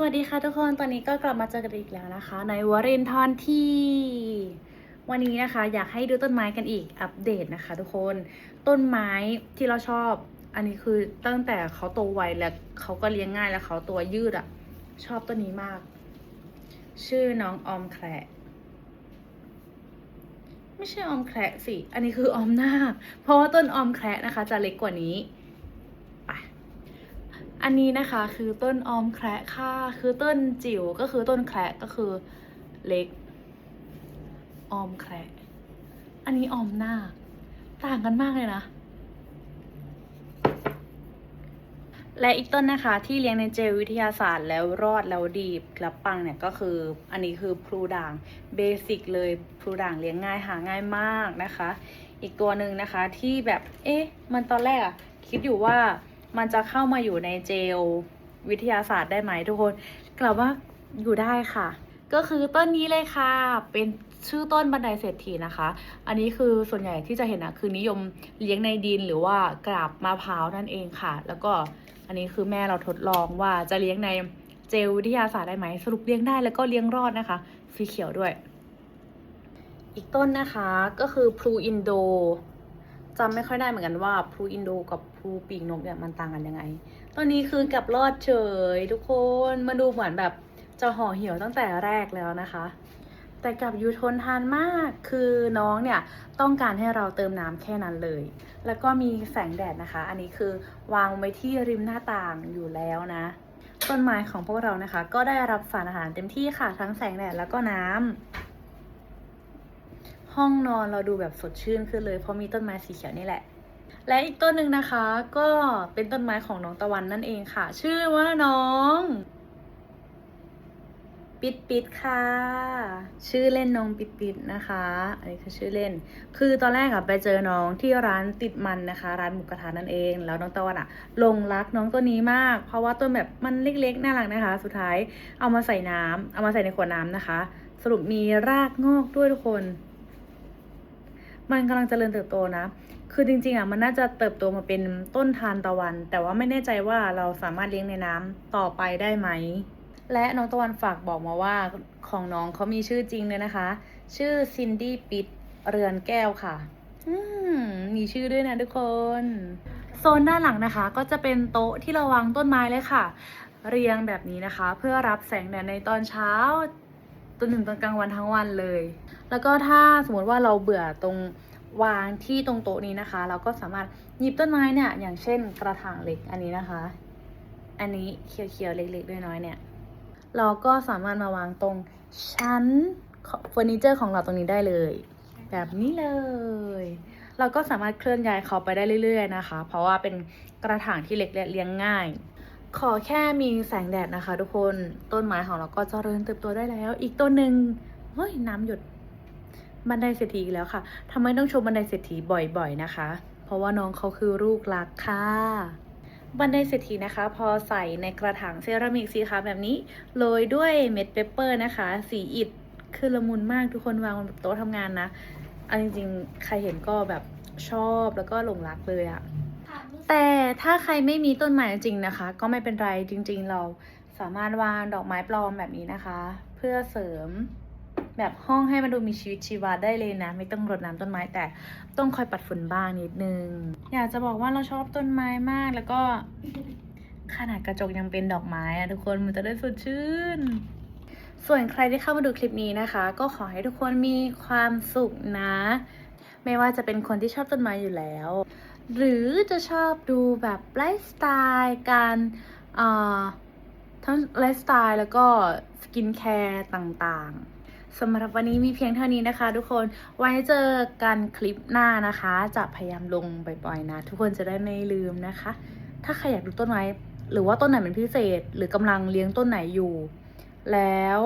สวัสดีค่ะทุกคนตอนนี้ก็กลับมาเจอกันอีกแล้วนะคะ ในวอรินทร์ที่ วันนี้นะคะ อยากให้ดูต้นไม้กันอีกอัปเดตนะคะ ทุกคนต้นไม้ที่เราชอบ อันนี้คือตั้งแต่เขาโตไวแล้วเขาก็เลี้ยงง่ายแล้วเขาตัวยืดอะ่ะ ชอบต้นนี้มาก ชื่อน้องออมแคระไม่ใช่ออมแคระสิ อันนี้คือออมนาคเพราะว่าต้นออมแคระนะคะ จะเล็กกว่านี้ อันนี้นะคะคือต้นออมแคระค่ะ คือต้นจิ๋วก็คือต้นแคระก็คือเล็ก ออมแคระอันนี้ออมหน้า ต่างกันมากเลยนะ และอีกต้นนะคะที่เลี้ยงในเจลวิทยาศาสตร์แล้วรอดแล้วดีกลับปังเนี่ยก็คืออันนี้คือพลูด่างเบสิกเลยพลูด่างเลี้ยงง่ายหาง่ายมากนะคะ อีกตัวหนึ่งนะคะที่แบบเอ๊ะมันตอนแรกอะคิดอยู่ว่า มันจะเข้ามาอยู่ในเจลวิทยาศาสตร์ได้ไหมทุกคนกลับว่าอยู่ได้ค่ะ ก็คือต้นนี้เลยค่ะ เป็นชื่อต้นบันไดเศรษฐีนะคะ อันนี้คือส่วนใหญ่ที่จะเห็นนะคือนิยมเลี้ยงในดินหรือว่ากราบมะพร้าวนั่นเองค่ะ แล้วก็อันนี้คือแม่เราทดลองว่าจะเลี้ยงในเจลวิทยาศาสตร์ได้ไหมสรุปเลี้ยงได้แล้วก็เลี้ยงรอดนะคะสีเขียวด้วย อีกต้นนะคะก็คือพลูอินโด จำไม่ค่อยได้เหมือนกันว่าพลูอินโดกับพลูปีกนกเนี่ยมันต่างกันยังไงต้นนี้คือกับรอดเฉยทุกคนมาดูเหมือนแบบจะห่อเหี่ยวตั้งแต่แรกแล้วนะคะ แต่กับยูทนทานมากคือน้องเนี่ยต้องการให้เราเติมน้ำแค่นั้นเลย แล้วก็มีแสงแดดนะคะ อันนี้คือวางไว้ที่ริมหน้าต่างอยู่แล้วนะต้นไม้ของพวกเรานะคะ ก็ได้รับสารอาหารเต็มที่ค่ะทั้งแสงแดดแล้วก็น้ำ ห้องนอนเราดูแบบสดชื่นขึ้นเลย เพราะมีต้นไม้สีเขียวนี่แหละ และอีกต้นหนึ่งนะคะ ก็เป็นต้นไม้ของน้องตะวันนั่นเองค่ะ ชื่อว่าน้อง ปิดปิดค่ะ ชื่อเล่นน้องปิดปิดนะคะ อันนี้คือชื่อเล่น คือตอนแรกอะไปเจอน้องที่ร้านติดมันนะคะ ร้านหมูกระทะนั่นเอง แล้วน้องตะวันอะลงรักน้องตัวนี้มาก เพราะว่าต้นแบบมันเล็กๆน่ารักนะคะ สุดท้ายเอามาใส่น้ำเอามาใส่ในขวดน้ำนะคะสรุปมีรากงอกด้วยทุกคน มันกำลังเจริญเติบโตนะ คือจริงๆอะมันน่าจะเติบโตมาเป็นต้นทานตะวัน แต่ว่าไม่แน่ใจว่าเราสามารถเลี้ยงในน้ำต่อไปได้ไหม และน้องตะวันฝากบอกมาว่าของน้องเขามีชื่อจริงเลยนะคะ ชื่อซินดี้ปิดเรือนแก้วค่ะ มีชื่อด้วยนะทุกคน โซนด้านหลังนะคะ ก็จะเป็นโต๊ะที่เราวางต้นไม้เลยค่ะ เรียงแบบนี้นะคะ เพื่อรับแสงแดดในตอนเช้า จนถึงตอนกลางวันทั้งวันเลย แล้วก็ถ้าสมมติว่าเราเบื่อตรงวางที่ตรงโต๊ะนี้นะคะ เราก็สามารถหยิบต้นไม้เนี่ยอย่างเช่นกระถางเล็กอันนี้นะคะ อันนี้เขียวๆเล็กๆน้อยๆเนี่ย เราก็สามารถมาวางตรงชั้นเฟอร์นิเจอร์ของเราตรงนี้ได้เลย แบบนี้เลย เราก็สามารถเคลื่อนย้ายเขาไปได้เรื่อย ๆ นะคะ เพราะว่าเป็นกระถางที่เล็กและเลี้ยงง่าย ขอแค่มีแสงแดดนะคะ ทุกคนต้นไม้ของเราก็เจริญเติบโตได้แล้ว อีกต้นหนึ่งเฮ้ยน้ำหยดบันไดเศรษฐีอีกแล้วค่ะทำไมต้องชมบันไดเศรษฐีบ่อย ๆนะคะ เพราะว่าน้องเขาคือลูกรักค่ะบันไดเศรษฐีนะคะ พอใส่ในกระถางเซรามิกสีขาวแบบนี้โรยด้วยเม็ดเปปเปอร์นะคะ สีอิฐคือละมุนมากทุกคนวางบนโต๊ะทำงานนะเอาจริงๆ ใครเห็นก็แบบชอบแล้วก็หลงรักเลยอะ แต่ถ้าใครไม่มีต้นไม้จริงนะคะ ก็ไม่เป็นไรจริง ๆ เราสามารถวางดอกไม้ปลอมแบบนี้นะคะ เพื่อเสริมแบบห้องให้มันดูมีชีวิตชีวาได้เลยนะ ไม่ต้องรดน้ำต้นไม้แต่ต้องคอยปัดฝุ่นบ้างนิดนึง อยากจะบอกว่าเราชอบต้นไม้มากแล้วก็ขนาดกระจกยังเป็นดอกไม้อะทุกคนมันจะได้สดชื่น ส่วนใครที่เข้ามาดูคลิปนี้นะคะ ก็ขอให้ทุกคนมีความสุขนะ ไม่ว่าจะเป็นคนที่ชอบต้นไม้อยู่แล้ว หรือจะชอบดูแบบไลฟ์สไตล์การเอ่อทั้งไลฟ์สไตล์แล้วก็สกินแคร์ต่างๆสำหรับวันนี้มีเพียงเท่านี้นะคะ ทุกคนไว้เจอกันคลิปหน้านะคะ จะพยายามลงบ่อยๆนะ ทุกคนจะได้ไม่ลืมนะคะ ถ้าใครอยากดูต้นไม้หรือว่าต้นไหนเป็นพิเศษ หรือกำลังเลี้ยงต้นไหนอยู่ แล้ว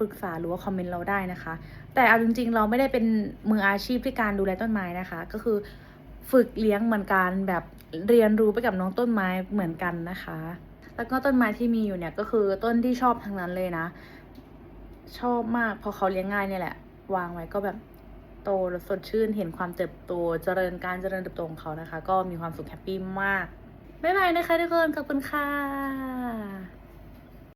ปรึกษาหรือว่าคอมเมนต์เราได้นะคะ แต่เอาจริง ๆ เราไม่ได้เป็นมืออาชีพที่การดูแลต้นไม้นะคะ ก็คือฝึกเลี้ยงเหมือนกันแบบเรียนรู้ไปกับน้องต้นไม้เหมือนกันนะคะ แล้วก็ต้นไม้ที่มีอยู่เนี่ยก็คือต้นที่ชอบทั้งนั้นเลยนะ ชอบมากเพอเขาเลี้ยงง่ายเนี่ยแหละ วางไว้ก็แบบโตแล้วสดชื่นเห็นความเติบโตเจริญการเจริญเติบโตของเขานะคะ ก็มีความสุขแฮปปี้มากบ๊ายบายนะคะทุกคนขอบคุณค่ะ